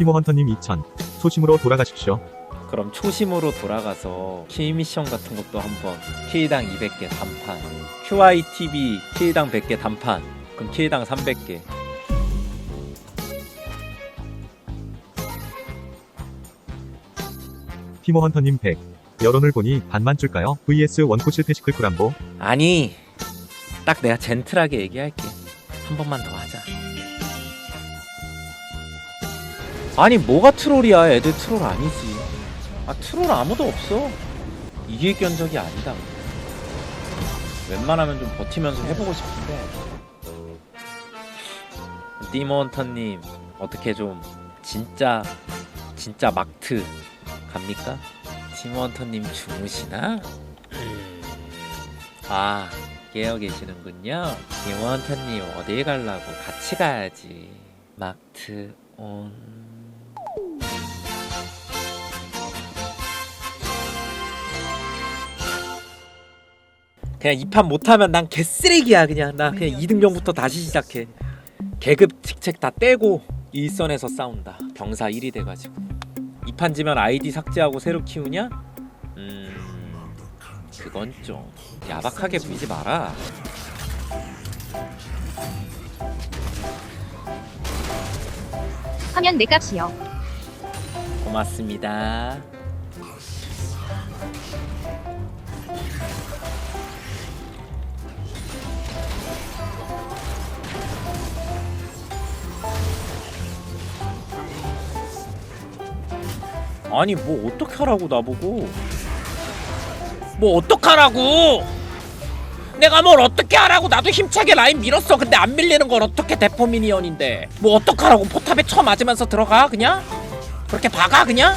티모헌터님 2000 소심으로 돌아가십시오. 그럼 초심으로 돌아가서 K 미션 같은 것도 한번 K당 200개 단판 QITV K당 100개 단판 그럼 K당 300개. 티모헌터님 100 여론을 보니 반만 줄까요? vs 원코스 테시클 쿠람보. 아니 딱 내가 젠틀하게 얘기할게. 한 번만 더 하자 아니 뭐가 트롤이야 애들 트롤 아니지 아 트롤 아무도 없어 이길 견적이 아니다 웬만하면 좀 버티면서 해보고 싶은데 디모헌터님 어떻게 좀 진짜 진짜 막트 갑니까? 디모헌터님 주무시나? 아 깨어 계시는군요. 김원타님 어딜 가려고 같이 가야지. 마트 온. 그냥 이 판 못하면 난 개쓰레기야 그냥 나 그냥 2등병부터 다시 시작해 계급 직책 다 떼고 일선에서 싸운다 병사 1이 돼가지고 이 판 지면 아이디 삭제하고 새로 키우냐? 음 그건 좀 야박하게 굴지 마라. 화면 내 값이요. 고맙습니다. 아니 뭐 어떡하라고 나보고? 뭐 어떡하라고? 내가 뭘 어떻게 하라고? 나도 힘차게 라인 밀었어. 근데 안 밀리는 걸 어떻게 대포 미니언인데? 뭐 어떡하라고? 포탑에 쳐 맞으면서 들어가 그냥? 그렇게 박아 그냥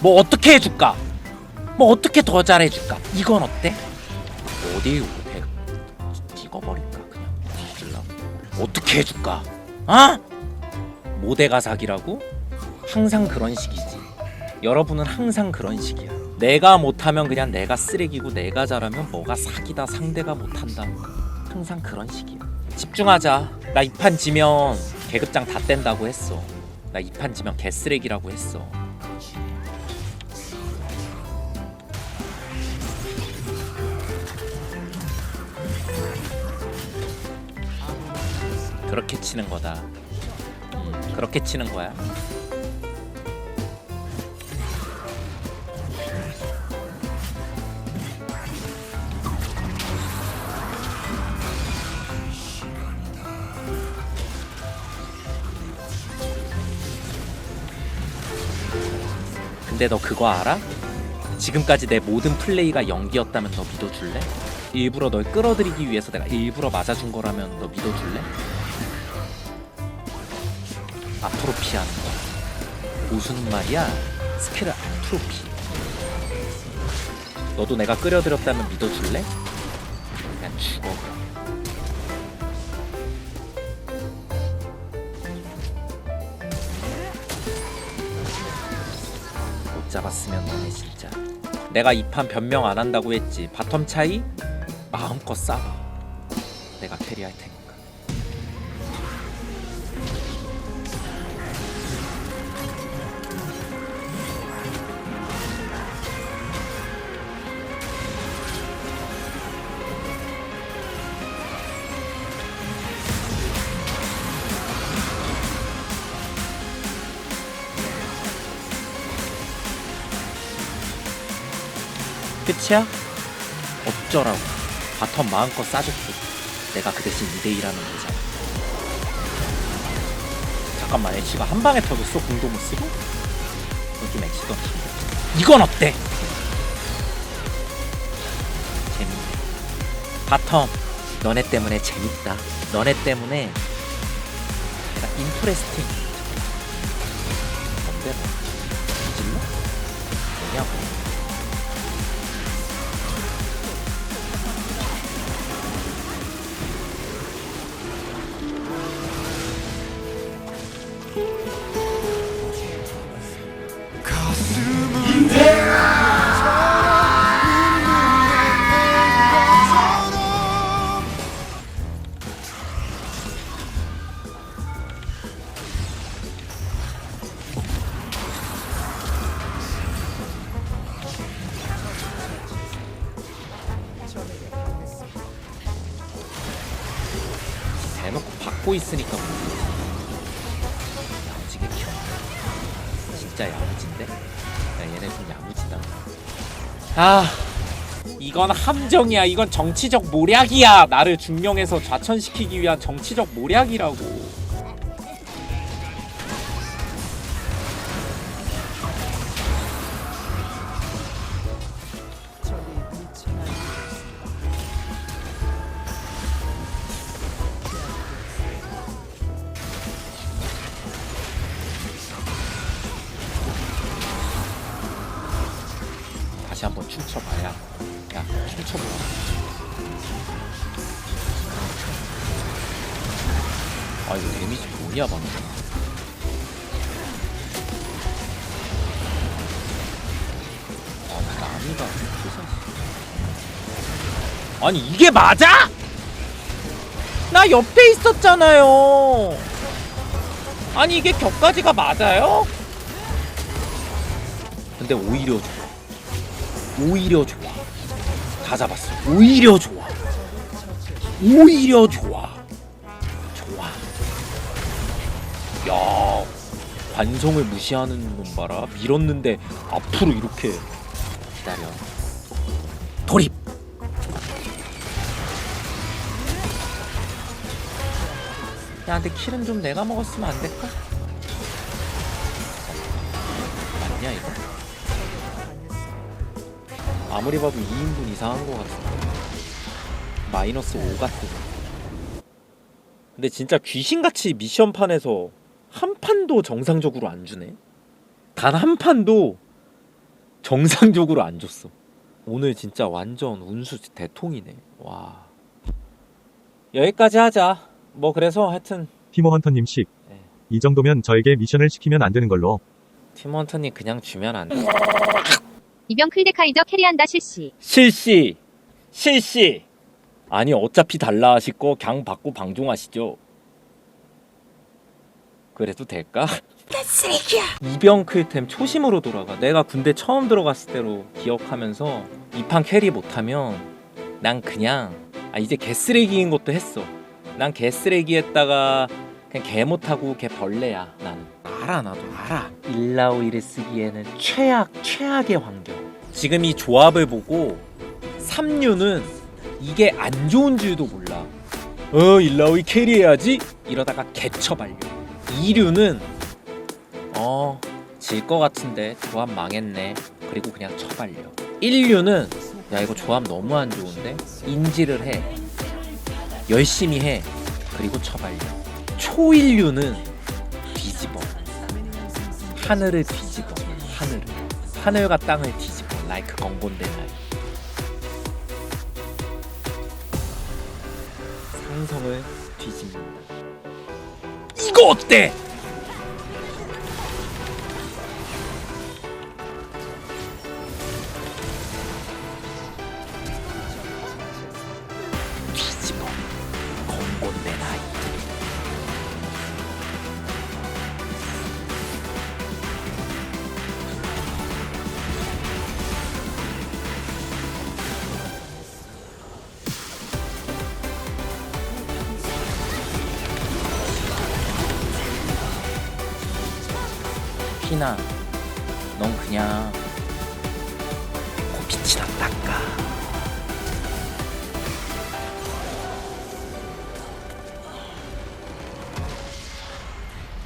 뭐 어떻게 해줄까? 뭐 어떻게 더 잘해줄까? 이건 어때? 어디 배 찍어버릴까 그냥 뒤질라 어떻게 해줄까? 아? 모대가 사기라고? 항상 그런 식이지 여러분은 항상 그런 식이야 내가 못하면 그냥 내가 쓰레기고 내가 잘하면 뭐가 사기다 상대가 못한다 항상 그런 식이야 집중하자 나 이 판 지면 계급장 다 뗀다고 했어 나 이 판 지면 개쓰레기라고 했어 그렇게 치는 거다. 음, 그렇게 치는 거야. 근데 너 그거 알아? 지금까지 내 모든 플레이가 연기였다면 너 믿어줄래? 일부러 널 끌어들이기 위해서 내가 일부러 맞아준 거라면 너 믿어줄래? 앞으로 피하는 거. 무슨 말이야? 스킬을 앞으로 피. 너도 내가 끌어들였다면 믿어줄래? 그냥 죽어. 못 잡았으면 너네 진짜. 내가 이 판 변명 안 한다고 했지. 바텀 차이 마음껏 싸워. 내가 캐리할 테니까. 끝이야? 어쩌라고. 바텀 마음껏 싸줄게 내가 그 대신 2대1 하면 되잖아. 잠깐만 애쉬가 한 방에 터졌어? 공도 못 쓰고? 이건 좀 액시던트 이건 어때? 재밌네. 바텀 너네 때문에 재밌다. 너네 때문에 약간 인프레스팅. 어때 뭐? 뒤질러? 뭐냐고 대놓고 받고 있으니까. 야무지게 키워. 진짜 야무진데? 야 얘네 좀 야무지다. 아 이건 함정이야. 이건 정치적 모략이야. 나를 중령에서 좌천시키기 위한 정치적 모략이라고 다시 한번 춤춰봐야 야 춤춰보라 아 이거 데미지 뭐냐 방금 아 아니 이게 맞아? 나 옆에 있었잖아요 아니 이게 격까지가 맞아요? 근데 오히려 오히려 좋아. 다 잡았어. 오히려 좋아. 오히려 좋아. 좋아. 야, 관성을 무시하는 놈 봐라. 밀었는데 앞으로 이렇게 기다려. 돌입. 야, 근데 킬은 좀 내가 먹었으면 안 될까? 맞냐 이거? 아무리 봐도 2인분 이상한 것 같은데. 마이너스 5 같은. 근데 진짜 귀신같이 미션판에서 한 판도 정상적으로 안 주네? 단 한 판도 정상적으로 안 줬어. 오늘 진짜 완전 운수 대통이네. 와. 여기까지 하자. 뭐 그래서 하여튼. 티모헌터님 식. 네. 이 정도면 저에게 미션을 시키면 안 되는 걸로. 팀원터님 그냥 주면 안 돼 이병 클데카이저 캐리한다 실시. 실시. 실시. 아니 어차피 달라 하실 거 그냥 받고 방종하시죠. 그래도 될까? 쓰레기야 이병 클템 초심으로 돌아가. 내가 군대 처음 들어갔을 때로 기억하면서 이 판 캐리 못하면 난 그냥 아 이제 개쓰레기인 것도 했어. 난 개쓰레기 했다가 그냥 개 못하고 개 벌레야 나는 알아 나도 알아. 일라오이를 쓰기에는 최악 최악의 환경. 지금 이 조합을 보고 3류는 이게 안 좋은 줄도 몰라. 어 일라오이 캐리해야지? 이러다가 개처 발려 2류는 어 질 것 같은데 조합 망했네. 그리고 그냥 처발려 1류는 야 이거 조합 너무 안 좋은데? 인지를 해. 열심히 해. 그리고 처발려 초일류는 뒤집어 하늘을 뒤집어 하늘을 하늘과 땅을 뒤집어 라이크 건곤대나이 상성을 뒤집는다 이거 어때? 피나 넌 그냥 코피치나 닦아.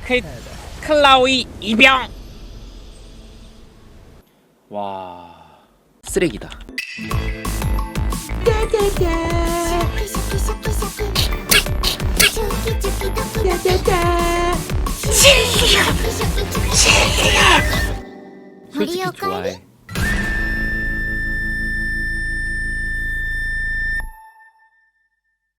클, 클라우이 이병. 와. 쓰레기다. 샤 새끼야. 새끼야. 솔직히 좋아해.